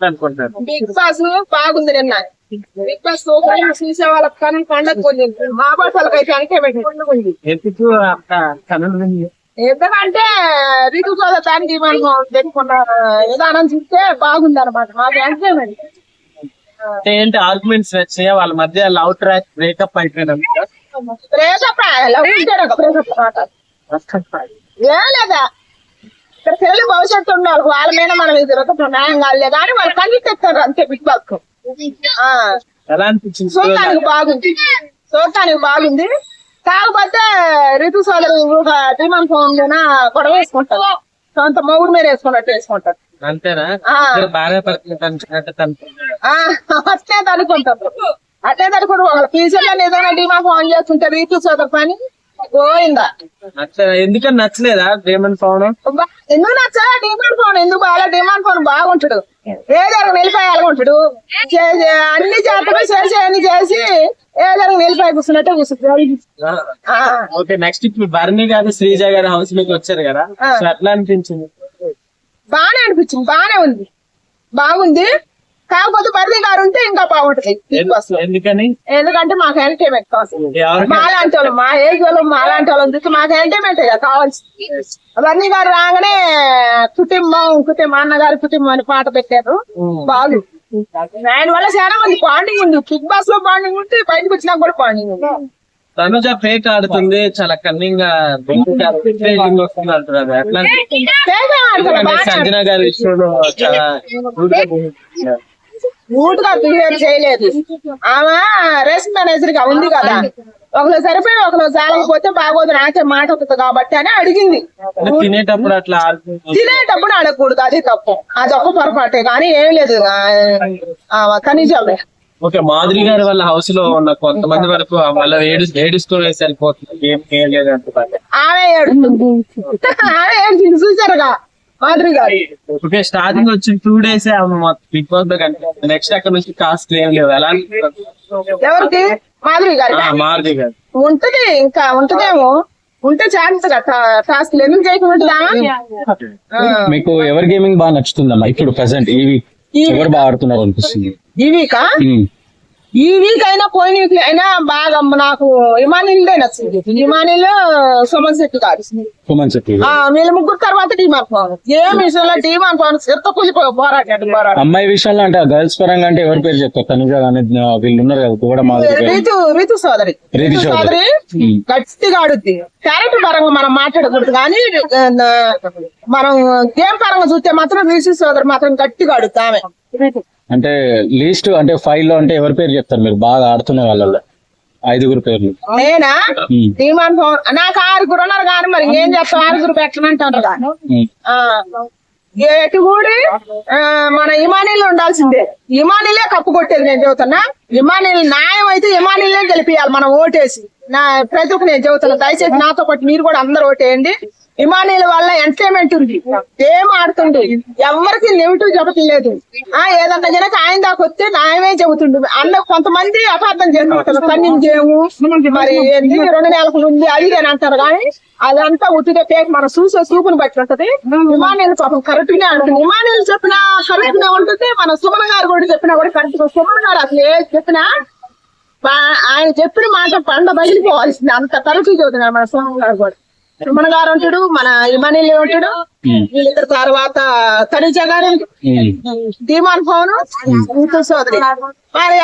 అనుకుంటారు big boss బాగుంది నిన్న. బిగ్ బాస్ చూసే వాళ్ళకి కనుక పండగ మా అయితే అంటే ఉంది ఎందుకు కనులు ఎందుకంటే రితు చదవటానికి మనం పెట్టుకున్నారు విధానం చూస్తే బాగుంది అనమాట మాకు ఎంజాయ్మెంట్ ఏంటి ఆర్గ్యుమెంట్స్ వచ్చాయి వాళ్ళ మధ్య లవ్ ట్రాక్ బ్రేకప్ అయిపోయినాం బ్రేకప్ బ్రేకప్ మాట. ఏం లేదా? ఇక్కడ పిల్లలు భవిష్యత్తు ఉన్నారు. వాళ్ళ మీద మనం ఇది రకం న్యాయం కాలేదు కానీ వాళ్ళు కలిసి తెస్తారు అంతే బిగ్ బాస్కు. ఆ. ఎలా అనిపించింది చూడటానికి బాగుంది. చూడటానికి బాగుంది. కాకపోతే ఋతు సోదరు ఒక డిమాండ్ ఫోన్ మీద గొడవ వేసుకుంటారు. సొంత మొగుడు మీద వేసుకున్నట్టు వేసుకుంటారు. అంతేనా? భార్య అట్లే అనుకుంటారు అట్లే అనుకుంటారు వాళ్ళ ఫ్యూచర్లో ఏదైనా డిమాండ్ ఫోన్ చేస్తుంటే ఋతు సోదరు పని నచ్చ- ఎందుకని నచ్చలేదా పవన్ అబ్బా, ఎందుకు నచ్చా డిమాండ్ ఫోన్ ఎందుకు బాగా? డిమాండ్ ఫోన్ బాగుంటాడు. ఏదైనా నిలిపాయాలనుకుంటాడు చే- చే- అన్ని చేతలు చేసి అన్ని చేసి ఏదైనా నిలిపాయ కూర్చున్నట్టే కూర్చుంటాడు. ఓకే నెక్స్ట్ ఇప్పుడు భరణి గారు శ్రీజ గారు హౌస్లోకి వచ్చారు కదా. ఎట్లా అనిపించింది. బానే అనిపించింది బానే ఉంది. బాగుంది. కాకపోతే బర్రీ గారు ఉంటే ఇంకా బాగుంటది. ఎందుకని? ఎందుకంటే మాకు ఎంటర్టైన్మెంట్ ఎవరికి మాలాంటి వాళ్ళు మా ఏజ్ వాళ్ళు మాలాంటి వాళ్ళు చూస్తే మాకు ఎంటర్టైన్మెంట్ కావాల్సి. బర్నీ గారు రాగానే కుటుంబం కుటుంబం అన్నగారి కుటుంబం అని పాట పెట్టారు. బాగు ఆయన వల్ల చాలా మంది బాండింగ్ ఉంది. బిగ్ బాస్లో బాండింగ్ ఉంటే బయటకు వచ్చినా కూడా బాండింగ్ ఉంది. తనుజ ఫేక్ ఆడుతుంది చాలా కన్నింగ్గా వస్తుంది అంటున్నారు సంజన గారి విషయంలో చాలా rude గా behave చేశారు. రూట్గా బిహేవ్ చేయలేదు. ఆమె రేషన్ మేనేజర్గా ఉంది కదా. ఒకరు సరిపోయి ఒకరు చాలకపోతే బాగోదు నాకే మాట వస్తుంది కాబట్టి అని అడిగింది. తినేటప్పుడు అట్లా తినేటప్పుడు అడగకూడదు అది తప్పు. అది ఒక్క పొరపాటే కానీ ఏం లేదు. కనీసం ఓకే మాధురి గారి వాళ్ళ హౌస్లో ఉన్న కొంతమంది వరకు వాళ్ళ ఏడు ఏడుస్తూ సరిపోతుంది ఏం చేయలేదు అంటున్నారు ఆమె ఏడుస్తుంది ఆమె ఏడుస్తుంది చూసారుగా. మాధురి గారు ఓకే స్టార్టింగ్ వచ్చిన టూ డేస్ బిగ్ బాస్లో నెక్స్ట్ అక్కడ నుంచి కాస్ట్ ఏం లేవు ఎలా? ఎవరికి మాధురి గారి ఆ, మారుతి గారు ఉంటది ఇంకా ఉంటదేమో. ఉంటే ఛాన్స్ టాస్క్ ఎందుకు చేయకుండా మీకు ఎవరి గేమింగ్ బాగా నచ్చుతుందమ్మా? ఇప్పుడు ప్రెసెంట్ ఈ వీక్ ఎవరు బాగా ఆడుతున్నారు అనిపిస్తుంది? ఈ వీకా ఉమ్. ఈ వీక్ అయినా పోయిన వీక్ అయినా బాగా నాకు ఇమానిల్దే నచ్చింది. ఇమానిల్ సుమన్ శెట్టి గారు. సుమన్ శెట్టి వీళ్ళ ముగ్గురు తర్వాత డిమాండ్ పవన్ ఏం విషయంలో డిమాండ్ పవన్ కూలిపో పోరాటాడు పోరాడు అమ్మాయి విషయంలో అంటే గర్ల్స్ పరంగా అంటే ఎవరి పేరు చెప్తారు తనుజ కానీ వీళ్ళు ఉన్నారు కదా కూడా. రీతు రీతు సోదరి. రీతు సోదరి. గట్టిగా ఆడుద్ది క్యారెక్టర్ పరంగా మనం మాట్లాడకూడదు కానీ మనం గేమ్ పరంగా చూస్తే మాత్రం రీతు సోదరి మాత్రం గట్టిగా ఆడుద్ది ఆమె అంటే లీస్ట్ అంటే ఫైవ్లో అంటే ఎవరి పేరు చెప్తారు మీరు? బాగా ఆడుతున్న వాళ్ళలో ఐదుగురు పేర్లు. నేనా? పవన్ నాకు ఆరుగురు ఉన్నారు కానీ మరి ఏం చేస్తాం ఆరుగురు పెట్టనంటారు ఎటు కూడా మన ఇమానీలు ఉండాల్సిందే. ఇమానీలే కప్పు కొట్టేది నేను చెబుతున్నా. ఇమానీలు న్యాయం అయితే ఇమానీలే గెలిపియాలి మనం ఓటేసి. నా ప్రజలకు నేను చెబుతున్నా. దయచేసి నాతో పాటు మీరు కూడా అందరు ఓటేయండి. ఇమానీల వల్ల ఎంటర్టైన్మెంట్ ఉంది. ఏం ఆడుతుండు? ఎవరికి నెగిటివ్ చెప్పట్లేదు. ఆ ఏదన్నా కనుక ఆయన దాకా వస్తే న్యాయమే చెబుతుండు. అన్న కొంతమంది అపార్థం చేసుకుంటారు కన్నింగ్ చేయము. మరి రెండు నెలలకు ఉంది అది అని అంటారు కానీ అదంతా ఉట్టిదే పేరు మన చూసే చూపుని బట్టి ఉంటది. ఇమానీలు పాపం కరెక్ట్గా ఉంటుంది ఇమానీలు చెప్పినా కరెక్ట్గా ఉంటుంది. మన సుమన్ గారు కూడా చెప్పినా కూడా కరెక్ట్గా సుమన్ గారు అసలు ఏ చెప్పినా ఆయన చెప్పిన మాట పండ బయలుపోవాల్సింది. అంత కరెక్ట్ చెబుతున్నారు మన సుమన్ గారు కూడా. సుమన్ గారు ఉంటాడు మన ఇమానీలు ఉంటాడు. వీళ్ళిద్దరు తర్వాత తనిజ గారు. డిమాన్ ఫోన్ సోదరి. మరి